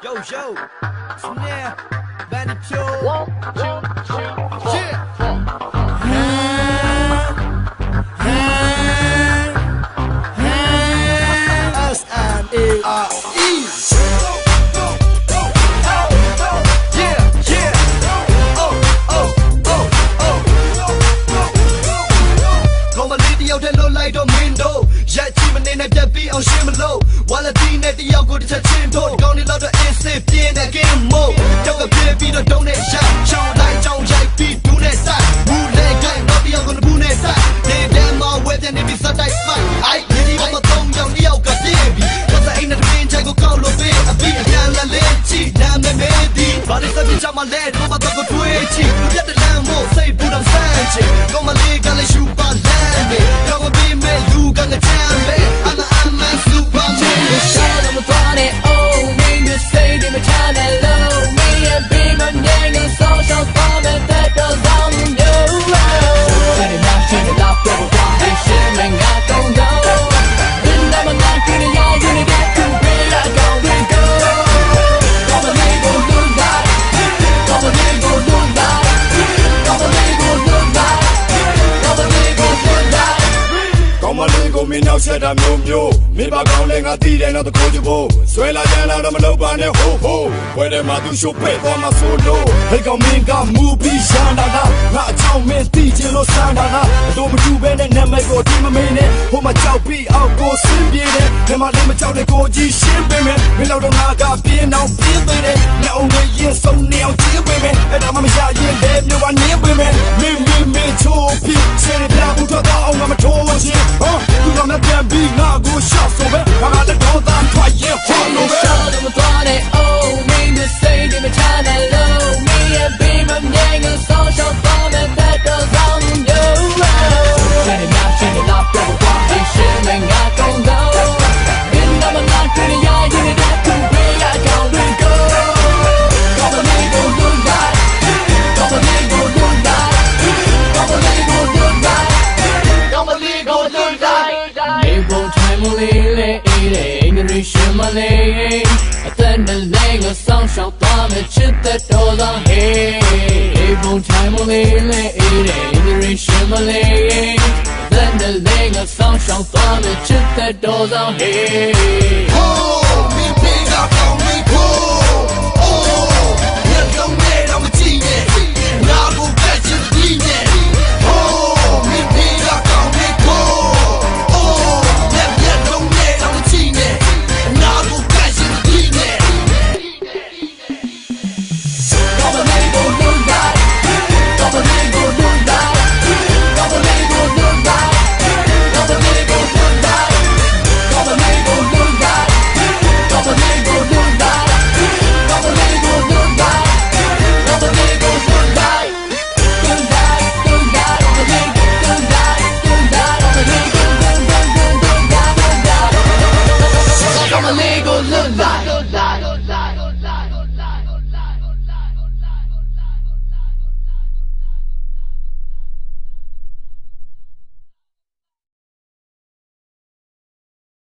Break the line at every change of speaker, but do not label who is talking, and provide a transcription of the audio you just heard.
Yo, yo, snare, Pure.
One, two, two, four,
လွတ်လိုက်တော့မင်းတို့ရက်ချီမနေနဲ့ပြက်ပြီးအောင်ရှင်းမလို့ဝါလတီနဲ့တယောက်ကိုတစ်ချက်ချင်းတို့ကောင်းနေတော့အစ်စစ်ပြင်းတဲ့ game mode ကြောက်ကပြေးပြီးတော့တုံးနဲ့ရှာချောင်းလိုက်ချောင်းရိုက်ပြီးဒူးနဲ့ဆိုင်ဘူးလေကိုင်းတော့တယောက်ကိုဘူးနဲ့ဆိုင်ဒီတမ်းမှာဝဲတဲ့နေပြီးစတိုက် fight အိုက်ဒီဘာမသုံးယောက်တယောက်ကပြင်းပြီးတော့အိမ်နဲ့တွင်ချိုက်ကိုကောက်လို့ပေးအပြီးအပြန်လာလေးချီနာမည်မေးဒီဘာလို့စပြချမလဲတော့မတော့ကိုတွေးချီလူပြတဲ့လမ်းမို့စိတ်ပူတော့ဆန်းချီကောမ မလေးကိုမ
င်းနောက်ဆက်တာမျိုးမျိုးမိဘကောင်းလေးငါတီးတယ်တော့တကိုးချဖို့ဆွဲလာကြလာတော့မလုပ်ပါနဲ့ဟိုးဟိုးခွဲတယ်မှာသူရှို့ပဲ့သွားမှာဆိုလို့ဟဲ့ကောင်မင်းကမူပြီးရှမ်းတာကငါအချောင်းမင်းတီးချင်လို့စမ်းတာကအတော်မတူပဲနဲ့နာမည်ကိုဒီမမင်းနဲ့ဟိုမှာကြောက်ပြီးအောက်ကိုဆင်းပြေးတယ်ဒီမှာလေးမကြောက်တဲ့ကိုကြီးရှင်းပေးမယ်မင်းတို့တော့ငါကပြင်းအောင်ပြင်းသေးတယ်လက်အောင်လေးရင်ဆုံးနေအောင်ကြည့်ပေးမယ်အဲ့ဒါမှမရရ
ရှောက်သွားမယ်ချစ်တဲ့တော်သောဟေးနေပုံထိုင်မလေးလေအေးတဲ့အင်္ဂရိရှင်မလေးအသက်နဲ့လည်းငါဆောင်ရှောက်သွားမယ်ချစ်တဲ့တော်သောဟေး
Oh